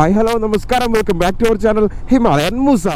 Hi hello നമസ്കാരം. Welcome back to our channel Himalayan Moosa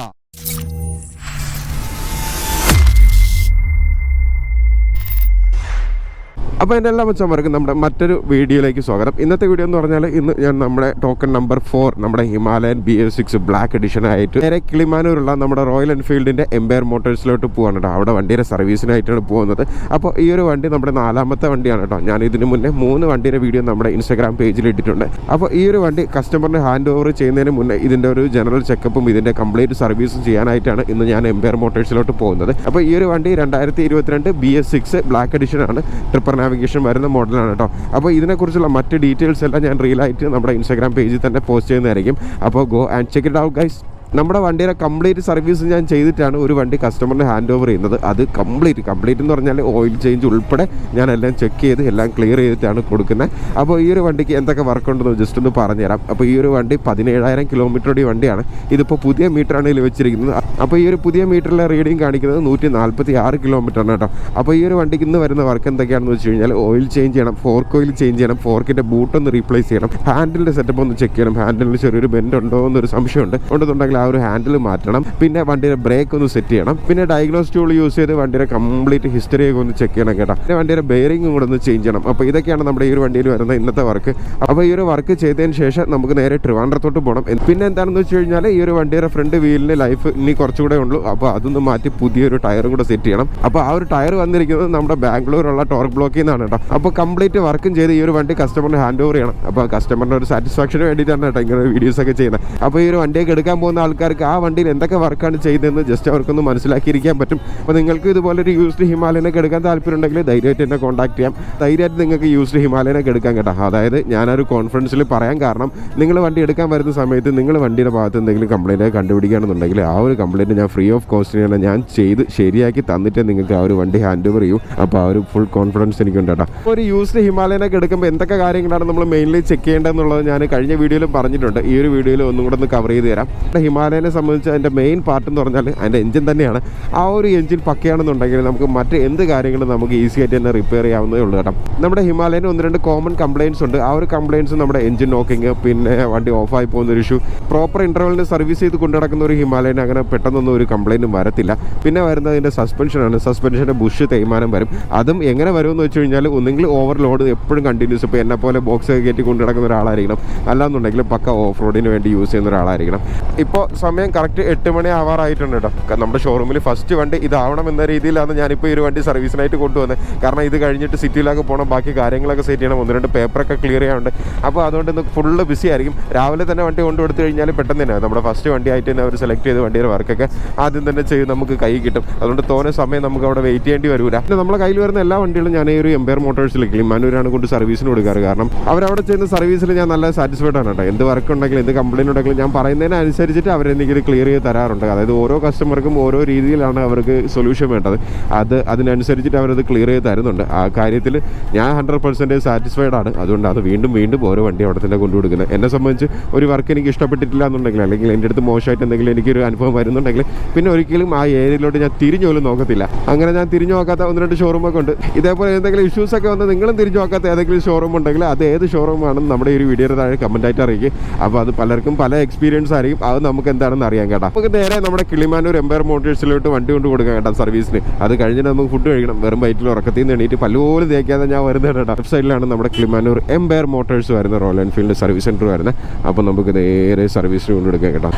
അപ്പോൾ എന്റെ എല്ലാ മച്ചന്മാർക്കും നമ്മുടെ മറ്റൊരു വീഡിയോയിലേക്ക് സ്വാഗതം. ഇന്നത്തെ വീഡിയോ എന്ന് പറഞ്ഞാൽ ഇന്ന് ഞാൻ നമ്മുടെ ടോക്കൺ നമ്പർ ഫോർ നമ്മുടെ Himalayan B S six black edition ആയിട്ട് നേരെ കിളിമാനൂരുള്ള നമ്മുടെ റോയൽ എൻഫീൽഡിന്റെ എംപയർ മോട്ടോഴ്സിലോട്ട് പോവാണ് കേട്ടോ അവിടെ വണ്ടിയുടെ സർവീസിനായിട്ടാണ് പോകുന്നത്. അപ്പോൾ ഈ ഒരു വണ്ടി നമ്മുടെ നാലാമത്തെ വണ്ടിയാണ് കേട്ടോ ഞാൻ ഇതിന് മുന്നേ മൂന്ന് വണ്ടിയുടെ വീഡിയോ നമ്മുടെ ഇൻസ്റ്റാഗ്രാം പേജിൽ ഇട്ടിട്ടുണ്ട്. അപ്പോൾ ഈ ഒരു വണ്ടി കസ്റ്റമറിന് ഹാൻഡ് ഓവർ ചെയ്യുന്നതിന് മുന്നേ ഇതിന്റെ ഒരു ജനറൽ ചെക്കപ്പും ഇതിന്റെ കംപ്ലീറ്റ് സർവീസും ചെയ്യാനായിട്ടാണ് ഇന്ന് ഞാൻ എംപയർ മോട്ടോഴ്സിലോട്ട് പോകുന്നത്. അപ്പോൾ ഈ ഒരു വണ്ടി രണ്ടായിരത്തി ഇരുപത്തിരണ്ട് B S six black edition ആണ്. ട്രിപ്പർ വരുന്ന മോഡലാണ് കേട്ടോ അപ്പോൾ ഇതിനെക്കുറിച്ചുള്ള മറ്റ് ഡീറ്റെയിൽസ് എല്ലാം ഞാൻ റീലായിട്ട് നമ്മുടെ ഇൻസ്റ്റാഗ്രാം പേജിൽ തന്നെ പോസ്റ്റ് ചെയ്യുന്നതായിരിക്കും. അപ്പോൾ go and check it out guys നമ്മുടെ വണ്ടിയുടെ കംപ്ലീറ്റ് സർവീസ് ഞാൻ ചെയ്തിട്ടാണ് ഒരു വണ്ടി കസ്റ്റമറിന് ഹാൻഡ് ഓവർ ചെയ്യുന്നത്. അത് കംപ്ലീറ്റ് കംപ്ലീറ്റ് എന്ന് പറഞ്ഞാൽ ഓയിൽ ചേഞ്ച് ഉൾപ്പെടെ ഞാൻ എല്ലാം ചെക്ക് ചെയ്ത് എല്ലാം ക്ലിയർ ചെയ്തിട്ടാണ് കൊടുക്കുന്നത്. അപ്പോൾ ഈ ഒരു വണ്ടിക്ക് എന്തൊക്കെ വർക്ക് ഉണ്ടെന്ന് ജസ്റ്റ് ഒന്ന് പറഞ്ഞുതരാം. അപ്പോൾ ഈ ഒരു വണ്ടി പതിനേഴായിരം കിലോമീറ്ററുടെ വണ്ടിയാണ്. ഇതിപ്പോൾ പുതിയ മീറ്ററാണ് ഇതിൽ വെച്ചിരിക്കുന്നത്. അപ്പോൾ ഈ ഒരു പുതിയ മീറ്ററിലെ റീഡിംഗ് കാണിക്കുന്നത് നൂറ്റി നാൽപ്പത്തി ആറ് കിലോമീറ്റർ ആണ് കേട്ടോ. അപ്പോൾ ഈ ഒരു വണ്ടിക്ക് ഇന്ന് വരുന്ന വർക്ക് എന്തൊക്കെയാണെന്ന് വെച്ച് കഴിഞ്ഞാൽ ഓയിൽ ചേഞ്ച് ചെയ്യണം ഫോർക്ക് ഓയിൽ ചേഞ്ച് ചെയ്യണം ഫോർക്കിന്റെ ബൂട്ടൊന്ന് റീപ്ലേസ് ചെയ്യണം ഹാൻഡിലിന്റെ സെറ്റപ്പ് ഒന്ന് ചെക്ക് ചെയ്യണം. ഹാൻഡിലിന് ചെറിയൊരു ബെൻഡ് ഉണ്ടോ എന്നൊരു സംശയമുണ്ട്. ഉണ്ടെന്നുണ്ടെങ്കിൽ ഒരു ഹാൻഡിൽ മാറ്റണം. പിന്നെ വണ്ടിയുടെ ബ്രേക്ക് ഒന്ന് സെറ്റ് ചെയ്യണം. പിന്നെ ഡയഗ്നോസ് ടൂൾ യൂസ് ചെയ്ത് വണ്ടിയുടെ കംപ്ലീറ്റ് ഹിസ്റ്ററി ഒക്കെ ഒന്ന് ചെക്ക് ചെയ്യണം കേട്ടോ. പിന്നെ വണ്ടിയുടെ ബെയറിംഗും കൂടെ ഒന്ന് ചേഞ്ച് ചെയ്യണം. അപ്പോൾ ഇതൊക്കെയാണ് നമ്മുടെ ഈ ഒരു വണ്ടിയിൽ വരുന്ന ഇന്നത്തെ വർക്ക് അപ്പോൾ ഈ ഒരു വർക്ക് ചെയ്തതിന് ശേഷം നമുക്ക് നേരെ ട്രിവാൻഡ്രത്തോട്ട് പോകണം പിന്നെ എന്താണെന്ന് വെച്ച് കഴിഞ്ഞാൽ ഈ ഒരു വണ്ടിയുടെ ഫ്രണ്ട് വീലിന് ലൈഫ് ഇനി കുറച്ചുകൂടെ ഉള്ളൂ. അപ്പോൾ അതൊന്ന് മാറ്റി പുതിയൊരു ടയർ കൂടെ സെറ്റ് ചെയ്യണം. അപ്പോൾ ആ ഒരു ടയർ വന്നിരിക്കുന്നത് നമ്മുടെ ബാംഗ്ലൂരുള്ള ടോർക്ക് ബ്ലോക്കിൽ നിന്നാണ് കേട്ടോ. അപ്പോൾ കംപ്ലീറ്റ് വർക്കും ചെയ്ത് ഈ ഒരു വണ്ടി കസ്റ്റമറിന് ഹാൻഡ് ഓവർ ചെയ്യണം. അപ്പോൾ കസ്റ്റമറിന്റെ ഒരു സാറ്റിസ്ഫാക്ഷന് വേണ്ടിയിട്ടാണ് കേട്ടോ ഇങ്ങനെ വീഡിയോസ് ഒക്കെ ചെയ്യുന്നത്. അപ്പോൾ ഈ ഒരു വണ്ടിയൊക്കെ എടുക്കാൻ പോകുന്ന ആൾക്കാർക്ക് ആ വണ്ടിയിൽ എന്തൊക്കെ വർക്കാണ് ചെയ്തതെന്ന് ജസ്റ്റ് അവർക്കൊന്ന് മനസ്സിലാക്കിയിരിക്കാൻ പറ്റും. അപ്പോൾ നിങ്ങൾക്ക് ഇതുപോലെ ഒരു യൂസ്ഡ് ഹിമാലയനൊക്കെ എടുക്കാൻ താല്പര്യം ഉണ്ടെങ്കിൽ ധൈര്യമായിട്ട് എന്നെ കോൺടാക്ട് ചെയ്യാം. ധൈര്യമായിട്ട് നിങ്ങൾക്ക് യൂസ്ഡ് ഹിമാലയനൊക്കെ എടുക്കാൻ കേട്ടോ. അതായത് ഞാനൊരു കോൺഫറൻസിൽ പറയാൻ കാരണം നിങ്ങൾ വണ്ടി എടുക്കാൻ വരുന്ന സമയത്ത് നിങ്ങൾ വണ്ടിയുടെ ഭാഗത്ത് എന്തെങ്കിലും കംപ്ലയിന്റ് കണ്ടുപിടിക്കുകയാണെന്നുണ്ടെങ്കിൽ ആ ഒരു കംപ്ലയിന്റ് ഞാൻ ഫ്രീ ഓഫ് കോസ്റ്റിന് തന്നെ ഞാൻ ചെയ്ത് ശരിയാക്കി തന്നിട്ട് നിങ്ങൾക്ക് ആ ഒരു വണ്ടി ഹാൻഡ് ഓവർ ചെയ്യും. അപ്പോൾ ആ ഒരു ഫുൾ കോൺഫിഡൻസ് എനിക്കുണ്ട് കേട്ടോ. ഒരു യൂസ്ഡ് ഹിമാലയനൊക്കെ എടുക്കുമ്പോൾ എന്തൊക്കെ കാര്യങ്ങളാണ് നമ്മൾ മെയിൻലി ചെക്ക് ചെയ്യേണ്ടതെന്നുള്ളത് ഞാൻ കഴിഞ്ഞ വീഡിയോയിലും പറഞ്ഞിട്ടുണ്ട്. ഈ ഒരു വീഡിയോയിൽ ഒന്നും കൂടെ ഒന്ന് കവർ ചെയ്ത് തരാം. ഹിമാലയനെ സംബന്ധിച്ച് അതിന്റെ മെയിൻ പാർട്ട് എന്ന് പറഞ്ഞാൽ അതിന്റെ എഞ്ചിൻ തന്നെയാണ്. ആ ഒരു എഞ്ചിൻ പക്കയാണെന്നുണ്ടെങ്കിൽ നമുക്ക് മറ്റ് എന്ത് കാര്യങ്ങളും നമുക്ക് ഈസി ആയിട്ട് തന്നെ റിപ്പയർ ചെയ്യാവുന്നതേ ഉള്ളൂ കേട്ടോ. നമ്മുടെ ഹിമാലയന് ഒന്ന് രണ്ട് കോമൺ കംപ്ലയിൻസ് ഉണ്ട്. ആ ഒരു കംപ്ലയിൻസ് നമ്മുടെ എഞ്ചിൻ നോക്കിങ് പിന്നെ വണ്ടി ഓഫായി പോകുന്ന ഒരു ഇഷ്യൂ പ്രോപ്പർ ഇന്റർവെലിന് സർവീസ് ചെയ്ത് കൊണ്ടു നടക്കുന്ന ഒരു ഹിമാലയന് അങ്ങനെ പെട്ടെന്നൊന്നും ഒരു കംപ്ലയിന്റും വരത്തില്ല. പിന്നെ വരുന്നതിന്റെ സസ്പെൻഷനാണ് സസ്പെൻഷന്റെ ബുഷ് തേയ്മാനം വരും. അതും എങ്ങനെ വരുമെന്ന് വെച്ച് കഴിഞ്ഞാൽ ഒന്നെങ്കിൽ ഓവർലോഡ് എപ്പോഴും കണ്ടിന്യൂസ് ഇപ്പോൾ എന്നെ പോലെ ബോക്സ് കയറ്റി കൊണ്ടു നടക്കുന്ന ഒരാളായിരിക്കണം. അല്ലാന്നുണ്ടെങ്കിൽ പക്ക ഓഫ് റോഡിന് വേണ്ടി യൂസ് ചെയ്യുന്ന ഒരാളായിരിക്കണം. ഇപ്പോൾ സമയം കറക്റ്റ് എട്ട് മണി ആവാറായിട്ടുണ്ട് കേട്ടോ നമ്മുടെ ഷോറൂമിൽ ഫസ്റ്റ് വണ്ടി ഇതാവണം എന്ന രീതിയിലാണ് ഞാനിപ്പോൾ ഈ ഒരു വണ്ടി സർവീസിനായിട്ട് കൊണ്ടുവന്നത് കാരണം ഇത് കഴിഞ്ഞിട്ട് സിറ്റിയിലൊക്കെ പോകണം ബാക്കി കാര്യങ്ങളൊക്കെ സെറ്റ് ചെയ്യണം. ഒന്ന് രണ്ട് പേപ്പറൊക്കെ ക്ലിയർ ചെയ്യാനുണ്ട്. അപ്പോൾ അതുകൊണ്ട് ഇന്ന് ഫുള്ള് ബിസി ആയിരിക്കും. രാവിലെ തന്നെ വണ്ടി കൊണ്ടുകൊടുത്തു കഴിഞ്ഞാൽ പെട്ടെന്ന് തന്നെ നമ്മുടെ ഫസ്റ്റ് വണ്ടി ആയിട്ട് തന്നെ അവർ സെലക്ട് ചെയ്ത് വണ്ടിയുടെ വർക്കൊക്കെ ആദ്യം തന്നെ ചെയ്ത് നമുക്ക് കൈ കിട്ടും. അതുകൊണ്ട് തോനെ സമയം നമുക്ക് അവിടെ വെയിറ്റ് ചെയ്യേണ്ടി വരില്ല പിന്നെ നമ്മുടെ കയ്യിൽ വരുന്ന എല്ലാ വണ്ടികളും ഞാൻ ഈ ഒരു എംപയർ മോട്ടോഴ്സിൽ മാനൂരാണ് കൊണ്ട് സർവീസിന് കൊടുക്കാറ്. കാരണം അവരവിടെ ചെയ്യുന്ന സർവീസിൽ ഞാൻ നല്ല സാറ്റിസ്ഫൈഡ് ആണ് കേട്ടോ എന്ത് വർക്ക് ഉണ്ടെങ്കിലും എന്ത് കംപ്ലൈന്റ് ഉണ്ടെങ്കിലും ഞാൻ പറയുന്നതിനനുസരിച്ചിട്ട് അവരെനിക്ക് ക്ലിയർ ചെയ്ത് തരാറുണ്ട്. അതായത് ഓരോ കസ്റ്റമർക്കും ഓരോ രീതിയിലാണ് അവർക്ക് സൊല്യൂഷൻ വേണ്ടത്. അത് അതിനനുസരിച്ചിട്ട് അവരത് ക്ലിയർ ചെയ്ത് തരുന്നുണ്ട്. ആ കാര്യത്തിൽ ഞാൻ ഹൺഡ്രഡ് പെർസെന്റേജ് സാറ്റിസ്ഫൈഡ് ആണ്. അതുകൊണ്ട് അത് വീണ്ടും വീണ്ടും ഓരോ വണ്ടി അവിടെ തന്നെ കൊണ്ടു കൊടുക്കുന്നത്. എന്നെ സംബന്ധിച്ച് ഒരു വർക്ക് എനിക്ക് ഇഷ്ടപ്പെട്ടിട്ടില്ല എന്നുണ്ടെങ്കിൽ അല്ലെങ്കിൽ എന്റെ അടുത്ത് മോശമായിട്ട് എന്തെങ്കിലും എനിക്കൊരു അനുഭവം വരുന്നുണ്ടെങ്കിൽ പിന്നെ ഒരിക്കലും ആ ഏരിയയിലോട്ട് ഞാൻ തിരിഞ്ഞു പോലും നോക്കത്തില്ല. അങ്ങനെ ഞാൻ തിരിഞ്ഞു നോക്കാത്ത ഒന്ന് രണ്ട് ഷോറൂമൊക്കെ ഉണ്ട്. ഇതേപോലെ എന്തെങ്കിലും ഇഷ്യൂസ് ഒക്കെ വന്ന് നിങ്ങളും തിരിഞ്ഞു നോക്കാത്ത ഏതെങ്കിലും ഷോറൂം ഉണ്ടെങ്കിൽ അത് ഏത് ഷോറൂമാണെന്ന് നമ്മുടെ ഒരു വീഡിയോയുടെ താഴെ കമന്റായിട്ട് അറിയിക്കും അപ്പോൾ അത് പലർക്കും പല എക്സ്പീരിയൻസ് ആയിരിക്കും. അത് നമുക്ക് എന്താണെന്ന് അറിയാം കേട്ടോ. നമുക്ക് നേരെ നമ്മുടെ കിളിമാനൂർ എംപയർ മോട്ടേഴ്സിലോട്ട് വണ്ടി കൊണ്ട് കൊടുക്കാം കേട്ടോ സർവീസിന്. അത് കഴിഞ്ഞിട്ട് നമുക്ക് ഫുഡ് കഴിക്കണം. വെറും വയറ്റിൽ ഉറക്കത്തിൽ നിന്ന് എണീറ്റ് പലപോലും തേക്കാതെ ഞാൻ വരുന്നത് കേട്ടോ. സൈഡിലാണ് നമ്മുടെ കിളിമാനൂർ എംപയർ മോട്ടേഴ്സ് വരുന്ന റോയൽ എൻഫീൽഡ് സർവീസ് സെന്റർ വരുന്നത് അപ്പോൾ നമുക്ക് നേരെ സർവീസിന് കൊണ്ട് കൊടുക്കാം കേട്ടോ.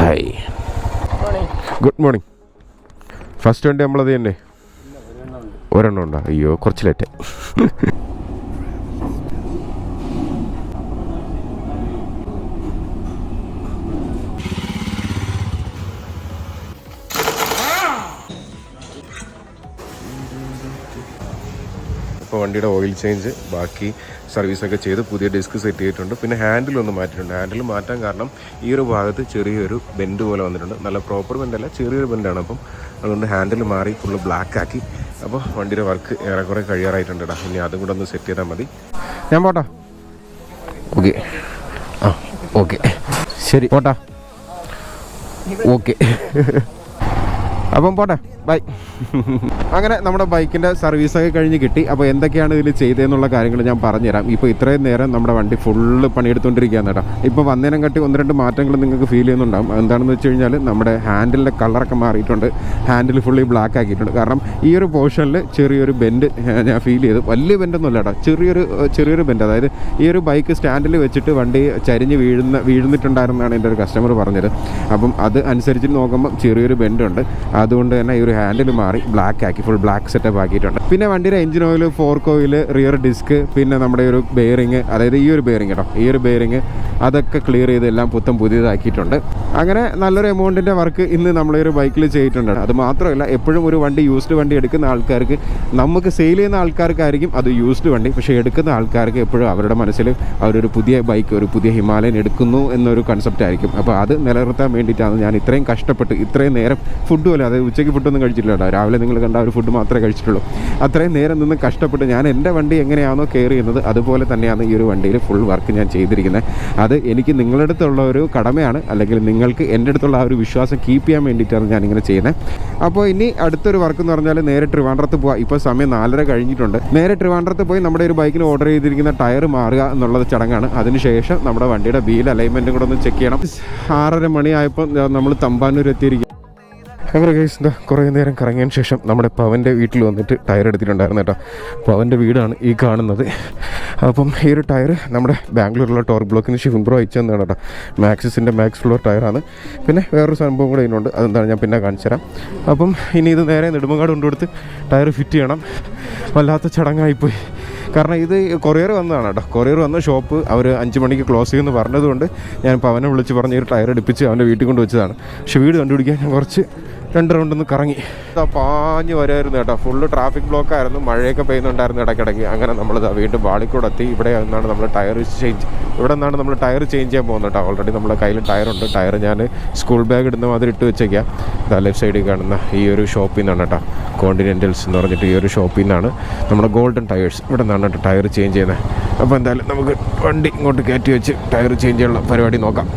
ഹായ് ഗുഡ് മോർണിംഗ് ഫസ്റ്റ് വണ്ടി നമ്മളത് തന്നെ. ഒരെണ്ണം ഉണ്ടോ? അയ്യോ കുറച്ച് ലേറ്റ് ഇപ്പോൾ വണ്ടിയുടെ ഓയിൽ ചേഞ്ച് ബാക്കി സർവീസൊക്കെ ചെയ്ത് പുതിയ ഡിസ്ക് സെറ്റ് ചെയ്തിട്ടുണ്ട്. പിന്നെ ഹാൻഡിലൊന്ന് മാറ്റിയിട്ടുണ്ട്. ഹാൻഡിൽ മാറ്റാൻ കാരണം ഈ ഒരു ഭാഗത്ത് ചെറിയൊരു ബെൻഡ് പോലെ വന്നിട്ടുണ്ട്. നല്ല പ്രോപ്പർ ബെൻഡല്ല ചെറിയൊരു ബെൻഡാണ് അപ്പം അതുകൊണ്ട് ഹാൻഡിൽ മാറി ഫുള്ള് ബ്ലാക്ക് ആക്കി. അപ്പോൾ വണ്ടിയുടെ വർക്ക് ഏറെക്കുറെ കഴിയാറായിട്ടുണ്ട് കേട്ടോ ഇനി അതും കൂടെ ഒന്ന് സെറ്റ് ചെയ്താൽ മതി. ഞാൻ പോട്ടോ. ഓക്കെ ആ ഓക്കെ ശരി. പോട്ടാ. ഓക്കെ അപ്പം പോട്ടെ. ബൈ. അങ്ങനെ നമ്മുടെ ബൈക്കിന്റെ സർവീസൊക്കെ കഴിഞ്ഞ് കിട്ടി. അപ്പോൾ എന്തൊക്കെയാണ് ഇതിൽ ചെയ്തതെന്നുള്ള കാര്യങ്ങൾ ഞാൻ പറഞ്ഞുതരാം. ഇപ്പോൾ ഇത്രയും നേരം നമ്മുടെ വണ്ടി ഫുള്ള് പണിയെടുത്തുകൊണ്ടിരിക്കുകയാണ് കേട്ടോ. ഇപ്പോൾ വന്നേരം കട്ടി ഒന്ന് രണ്ട് മാറ്റങ്ങൾ നിങ്ങൾക്ക് ഫീൽ ചെയ്യുന്നുണ്ടാകും എന്താണെന്ന് വെച്ച് കഴിഞ്ഞാൽ നമ്മുടെ ഹാൻഡിലിന്റെ കളറൊക്കെ മാറിയിട്ടുണ്ട്. ഹാൻഡിൽ ഫുള്ളി ബ്ലാക്ക് ആക്കിയിട്ടുണ്ട്. കാരണം ഈ ഒരു പോർഷനിൽ ചെറിയൊരു ബെൻഡ് ഞാൻ ഫീൽ ചെയ്തു. വലിയ ബെൻഡൊന്നുമല്ല കേട്ടോ. ചെറിയൊരു ചെറിയൊരു ബെൻഡ്. അതായത് ഈ ഒരു ബൈക്ക് സ്റ്റാൻഡിൽ വെച്ചിട്ട് വണ്ടി ചരിഞ്ഞ് വീഴുന്ന വീഴുന്നിട്ടുണ്ടായിരുന്നാണ് എന്റെ ഒരു കസ്റ്റമർ പറഞ്ഞത്. അപ്പം അത് അനുസരിച്ച് നോക്കുമ്പോൾ ചെറിയൊരു ബെൻഡുണ്ട്. അതുകൊണ്ട് തന്നെ ഈ ഒരു ഹാൻഡിൽ മാറി ബ്ലാക്ക് ആക്കി ഫുൾ ബ്ലാക്ക് സെറ്റപ്പ് ആക്കിയിട്ടുണ്ട്. പിന്നെ വണ്ടിയുടെ engine oil fork oil rear disc പിന്നെ നമ്മുടെ ഒരു ബെയറിങ് അതായത് ഈ ഒരു ബെയറിങ് കേട്ടോ ഈ ഒരു ബെയറിങ് അതൊക്കെ ക്ലിയർ ചെയ്ത് എല്ലാം പുത്തം പുതിയതാക്കിയിട്ടുണ്ട്. അങ്ങനെ നല്ലൊരു എമൗണ്ടിന്റെ വർക്ക് ഇന്ന് നമ്മളെ ഒരു ബൈക്കിൽ ചെയ്തിട്ടുണ്ട്. അത് മാത്രമല്ല എപ്പോഴും ഒരു വണ്ടി യൂസ്ഡ് വണ്ടി എടുക്കുന്ന ആൾക്കാർക്ക് നമുക്ക് സെയിൽ ചെയ്യുന്ന ആൾക്കാർക്കായിരിക്കും അത് യൂസ്ഡ് വണ്ടി. പക്ഷേ എടുക്കുന്ന ആൾക്കാർക്ക് എപ്പോഴും അവരുടെ മനസ്സിൽ അവരൊരു പുതിയ ബൈക്ക് ഒരു പുതിയ ഹിമാലയൻ എടുക്കുന്നു എന്നൊരു കൺസെപ്റ്റ് ആയിരിക്കും. അപ്പോൾ അത് നിലനിർത്താൻ വേണ്ടിയിട്ടാണ് ഞാൻ ഇത്രയും കഷ്ടപ്പെട്ട് ഇത്രയും നേരം ഫുഡ് പോലെ അതായത് ഉച്ചയ്ക്ക് ഫുഡൊന്നും കേട്ടോ രാവിലെ നിങ്ങൾ കണ്ട ഒരു ഫുഡ് മാത്രമേ കഴിച്ചിട്ടുള്ളൂ. അത്രയും നേരം നിന്ന് കഷ്ടപ്പെട്ട് ഞാൻ എന്റെ വണ്ടി എങ്ങനെയാണോ കെയർ ചെയ്യുന്നത് അതുപോലെ തന്നെയാണ് ഈ ഒരു വണ്ടിയിൽ ഫുൾ വർക്ക് ഞാൻ ചെയ്തിരിക്കുന്നത്. അത് എനിക്ക് നിങ്ങളുടെ അടുത്തുള്ള ഒരു കടമയാണ്. അല്ലെങ്കിൽ നിങ്ങൾക്ക് എന്റെ അടുത്തുള്ള ആ ഒരു വിശ്വാസം കീപ്പ് ചെയ്യാൻ വേണ്ടിയിട്ടാണ് ഞാനിങ്ങനെ ചെയ്യുന്നത്. അപ്പോൾ ഇനി അടുത്തൊരു വർക്ക് എന്ന് പറഞ്ഞാൽ നേരെ ട്രിവാൻഡ്രത്ത് പോവാം. ഇപ്പോൾ സമയം നാലര കഴിഞ്ഞിട്ടുണ്ട്. നേരെ ട്രിവാൻഡ്രത്ത് പോയി നമ്മുടെ ഒരു ബൈക്കിന് ഓർഡർ ചെയ്തിരിക്കുന്ന ടയർ മാറുക എന്നുള്ളത് ചടങ്ങാണ്. അതിനുശേഷം നമ്മുടെ വണ്ടിയുടെ വീൽ അലൈൻമെന്റും കൂടെ ഒന്ന് ചെക്ക് ചെയ്യണം. ആറര മണിയായപ്പോൾ നമ്മൾ തമ്പാനൂർ എത്തിയിരിക്കും അങ്ങനെ കേസ് എന്താ കുറേ നേരം കറങ്ങിയതിന് ശേഷം നമ്മുടെ പവന്റെ വീട്ടിൽ വന്നിട്ട് ടയർ എടുത്തിട്ടുണ്ടായിരുന്നു കേട്ടോ. പവന്റെ വീടാണ് ഈ കാണുന്നത്. അപ്പം ഈ ഒരു ടയർ നമ്മുടെ ബാംഗ്ലൂരിലുള്ള ടോർ ബ്ലോക്കിന് ഷിഫിൻ ബ്രോ അയച്ചു തന്നതാണ് കേട്ടോ. മാക്സിസിന്റെ മാക്സ് ഫ്ലോർ ടയറാണ് പിന്നെ വേറൊരു സംഭവം കൂടെ ഇതിനുണ്ട്. അതെന്താണ് ഞാൻ പിന്നെ കാണിച്ചു തരാം. അപ്പം ഇനി ഇത് നേരെ നെടുമങ്ങാട് കൊണ്ടുകൊടുത്ത് ടയർ ഫിറ്റ് ചെയ്യണം. വല്ലാത്ത ചടങ്ങായിപ്പോയി. കാരണം ഇത് കൊറിയർ വന്നതാണ് കേട്ടോ. കൊറിയർ വന്ന ഷോപ്പ് അവർ അഞ്ച് മണിക്ക് ക്ലോസ് ചെയ്യുമെന്ന് പറഞ്ഞതുകൊണ്ട് ഞാൻ ഇപ്പോൾ അവനെ വിളിച്ച് പറഞ്ഞ് ഒരു ടയർ എടുപ്പിച്ച് അവന്റെ വീട്ടിൽ കൊണ്ട് വെച്ചതാണ്. പക്ഷേ വീട് കണ്ടുപിടിക്കാൻ ഞാൻ കുറച്ച് രണ്ട് റൗണ്ടൊന്ന് കറങ്ങി. ഇതാ പാഞ്ഞ് വരുമായിരുന്നു കേട്ടോ. ഫുള്ള് ട്രാഫിക് ബ്ലോക്ക് ആയിരുന്നു. മഴയൊക്കെ പെയ്യുന്നുണ്ടായിരുന്നു ഇടയ്ക്കിടയ്ക്ക്. അങ്ങനെ നമ്മൾ വീണ്ടും വാളിക്കൂടെ എത്തി. ഇവിടെ നിന്നാണ് നമ്മൾ ടയർ ചേഞ്ച് ഇവിടെ നിന്നാണ് നമ്മൾ ടയർ ചേഞ്ച് ചെയ്യാൻ പോകുന്നത് കേട്ടോ. ഓൾറെഡി നമ്മുടെ കയ്യിൽ ടയറുണ്ട് ടയർ ഞാൻ സ്കൂൾ ബാഗ് ഇടുന്ന മാതിരി ഇട്ട് വെച്ചേക്കാം. ഇതാ ലെഫ്റ്റ് സൈഡിൽ കാണുന്ന ഈ ഒരു ഷോപ്പിൽ നിന്നാണ് കേട്ടോ. കോണ്ടിനെന്റൽസ് എന്ന് പറഞ്ഞിട്ട് ഈ ഒരു ഷോപ്പിൽ നിന്നാണ് നമ്മുടെ ഗോൾഡൻ ടയേഴ്സ് ഇവിടെ നിന്നാണ് കേട്ടോ ടയർ ചേഞ്ച് ചെയ്യുന്നത്. അപ്പോൾ എന്തായാലും നമുക്ക് വണ്ടി ഇങ്ങോട്ട് കയറ്റി വെച്ച് ടയർ ചേഞ്ച് ചെയ്യാനുള്ള പരിപാടി നോക്കാം.